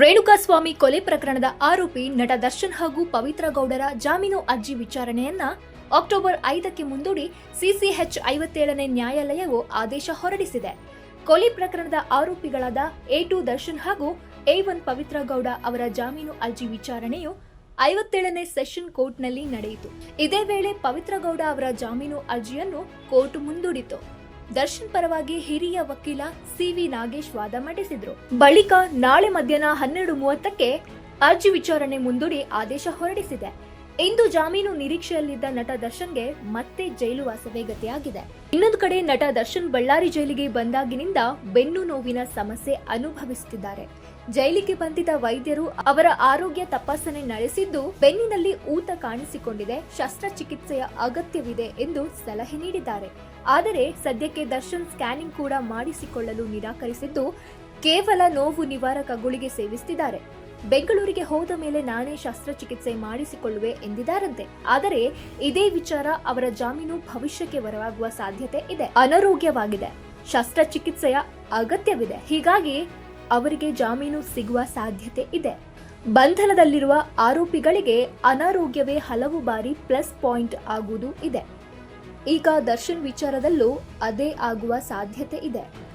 ರೇಣುಕಾಸ್ವಾಮಿ ಕೊಲೆ ಪ್ರಕರಣದ ಆರೋಪಿ ನಟ ದರ್ಶನ್ ಹಾಗೂ ಪವಿತ್ರ ಗೌಡರ ಜಾಮೀನು ಅರ್ಜಿ ವಿಚಾರಣೆಯನ್ನ ಅಕ್ಟೋಬರ್ ಐದಕ್ಕೆ ಮುಂದೂಡಿ ಸಿಸಿಎಚ್ ಐವತ್ತೇಳನೇ ನ್ಯಾಯಾಲಯವು ಆದೇಶ ಹೊರಡಿಸಿದೆ. ಕೊಲೆ ಪ್ರಕರಣದ ಆರೋಪಿಗಳಾದ ಎ ಟು ದರ್ಶನ್ ಹಾಗೂ ಎ ಒನ್ ಪವಿತ್ರ ಗೌಡ ಅವರ ಜಾಮೀನು ಅರ್ಜಿ ವಿಚಾರಣೆಯು ಐವತ್ತೇಳನೇ ಸೆಷನ್ ಕೋರ್ಟ್ನಲ್ಲಿ ನಡೆಯಿತು. ಇದೇ ವೇಳೆ ಪವಿತ್ರ ಗೌಡ ಅವರ ಜಾಮೀನು ಅರ್ಜಿಯನ್ನು ಕೋರ್ಟ್ ಮುಂದೂಡಿತು. ದರ್ಶನ್ ಪರವಾಗಿ ಹಿರಿಯ ವಕೀಲ ಸಿವಿ ನಾಗೇಶ್ ವಾದ ಮಂಡಿಸಿದ್ರು. ಬಳಿಕ ನಾಳೆ ಮಧ್ಯಾಹ್ನ ಹನ್ನೆರಡು ಮೂವತ್ತಕ್ಕೆ ಅರ್ಜಿ ವಿಚಾರಣೆ ಮುಂದೂಡಿ ಆದೇಶ ಹೊರಡಿಸಿದೆ. ಇಂದು ಜಾಮೀನು ನಿರೀಕ್ಷೆಯಲ್ಲಿದ್ದ ನಟ ದರ್ಶನ್ಗೆ ಮತ್ತೆ ಜೈಲು ವಾಸವೇ ಗತಿಯಾಗಿದೆ. ಇನ್ನೊಂದು ಕಡೆ ನಟ ದರ್ಶನ್ ಬಳ್ಳಾರಿ ಜೈಲಿಗೆ ಬಂದಾಗಿನಿಂದ ಬೆನ್ನು ನೋವಿನ ಸಮಸ್ಯೆ ಅನುಭವಿಸುತ್ತಿದ್ದಾರೆ. ಜೈಲಿಗೆ ಬಂದಿದ್ದ ವೈದ್ಯರು ಅವರ ಆರೋಗ್ಯ ತಪಾಸಣೆ ನಡೆಸಿದ್ದು ಬೆನ್ನಿನಲ್ಲಿ ಊತ ಕಾಣಿಸಿಕೊಂಡಿದೆ. ಶಸ್ತ್ರಚಿಕಿತ್ಸೆಯ ಅಗತ್ಯವಿದೆ ಎಂದು ಸಲಹೆ ನೀಡಿದ್ದಾರೆ. ಆದರೆ ಸದ್ಯಕ್ಕೆ ದರ್ಶನ್ ಸ್ಕ್ಯಾನಿಂಗ್ ಕೂಡ ಮಾಡಿಸಿಕೊಳ್ಳಲು ನಿರಾಕರಿಸಿದ್ದು ಕೇವಲ ನೋವು ನಿವಾರಕ ಗುಳಿಗೆ ಸೇವಿಸುತ್ತಿದ್ದಾರೆ ಬೆಂಗಳೂರಿಗೆ ಹೋದ ಮೇಲೆ ನಾನೇ ಶಸ್ತ್ರಚಿಕಿತ್ಸೆ ಮಾಡಿಸಿಕೊಳ್ಳುವೆ ಎಂದಿದ್ದಾರಂತೆ. ಆದರೆ ಇದೇ ವಿಚಾರ ಅವರ ಜಾಮೀನು ಭವಿಷ್ಯಕ್ಕೆ ಬರವಾಗುವ ಸಾಧ್ಯತೆ ಇದೆ. ಅನಾರೋಗ್ಯವಾಗಿದೆ. ಶಸ್ತ್ರಚಿಕಿತ್ಸೆಯ ಅಗತ್ಯವಿದೆ. ಹೀಗಾಗಿ ಅವರಿಗೆ ಜಾಮೀನು ಸಿಗುವ ಸಾಧ್ಯತೆ ಇದೆ. ಬಂಧನದಲ್ಲಿರುವ ಆರೋಪಿಗಳಿಗೆ ಅನಾರೋಗ್ಯವೇ ಹಲವು ಬಾರಿ ಪ್ಲಸ್ ಪಾಯಿಂಟ್ ಆಗುವುದು ಇದೆ. ಈಗ ದರ್ಶನ್ ವಿಚಾರದಲ್ಲೂ ಅದೇ ಆಗುವ ಸಾಧ್ಯತೆ ಇದೆ.